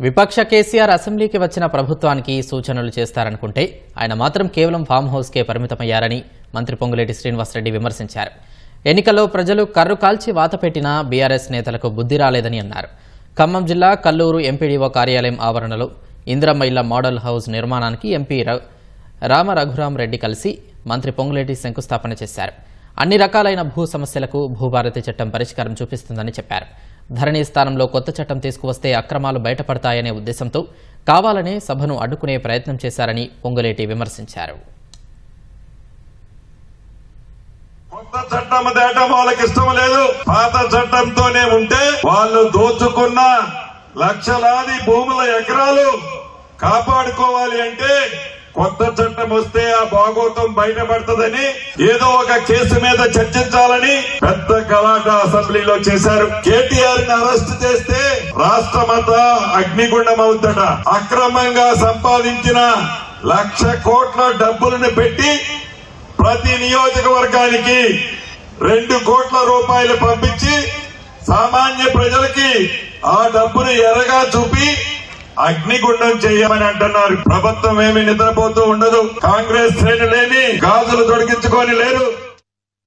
విపక్ష కేసీఆర్ అసెంబ్లీకి వచ్చిన ప్రభుత్వానికి సూచనలు చేస్తారనుకుంటే ఆయన మాత్రం కేవలం ఫామ్ హౌస్కే పరిమితమయ్యారని మంత్రి పొంగులేటి శ్రీనివాసరెడ్డి విమర్శించారు. ఎన్నికల్లో ప్రజలు కర్రు కాల్చి వాత పెట్టినా బీఆర్ఎస్ నేతలకు బుద్ధి రాలేదని అన్నారు. ఖమ్మం జిల్లా కల్లూరు ఎంపీడీఓ కార్యాలయం ఆవరణలో ఇందిరమ్మ ఇళ్ళ మోడల్ హౌస్ నిర్మాణానికి ఎంపీ ర- రామ రఘురాం రెడ్డి కలిసి మంత్రి పొంగులేటి శంకుస్థాపన చేశారు. అన్ని రకాలైన భూ సమస్యలకు భూభారతి చట్టం పరిష్కారం చూపిస్తుందని చెప్పారు. ధరణి స్థానంలో కొత్త చట్టం తీసుకువస్తే అక్రమాలు బయటపడతాయనే ఉద్దేశంతో కావాలనే సభను అడ్డుకునే ప్రయత్నం చేశారని పొంగులేటి విమర్శించారు. కొత్త చట్టం దేటం వాళ్ళకి ఇష్టం లేదు. పాత చట్టంతోనే ఉంటే వాళ్ళు దోచుకున్న లక్షలాది భూముల ఎకరాలు కాపాడుకోవాలి అంటే కొత్త చట్టం వస్తే ఆ భాగోతం బయటపడుతుందని ఏదో ఒక కేసు మీద చర్చించాలని పెద్ద కలాట అసెంబ్లీలో చేశారు. కేటీఆర్ని అరెస్ట్ చేస్తే రాష్ట్రమంతా అగ్నిగుండం అవుతాడ అక్రమంగా సంపాదించిన లక్ష కోట్ల డబ్బులను పెట్టి ప్రతి నియోజకవర్గానికి రెండు కోట్ల రూపాయలు పంపించి సామాన్య ప్రజలకి ఆ డబ్బును ఎరగా చూపి అగ్నిగుండం చేయమని అంటున్నారు. ప్రభుత్వం ఏమి నిద్రపోతూ ఉండదు. కాంగ్రెస్ శ్రేణులేమి గాజులు తొడిగించుకొని లేరు.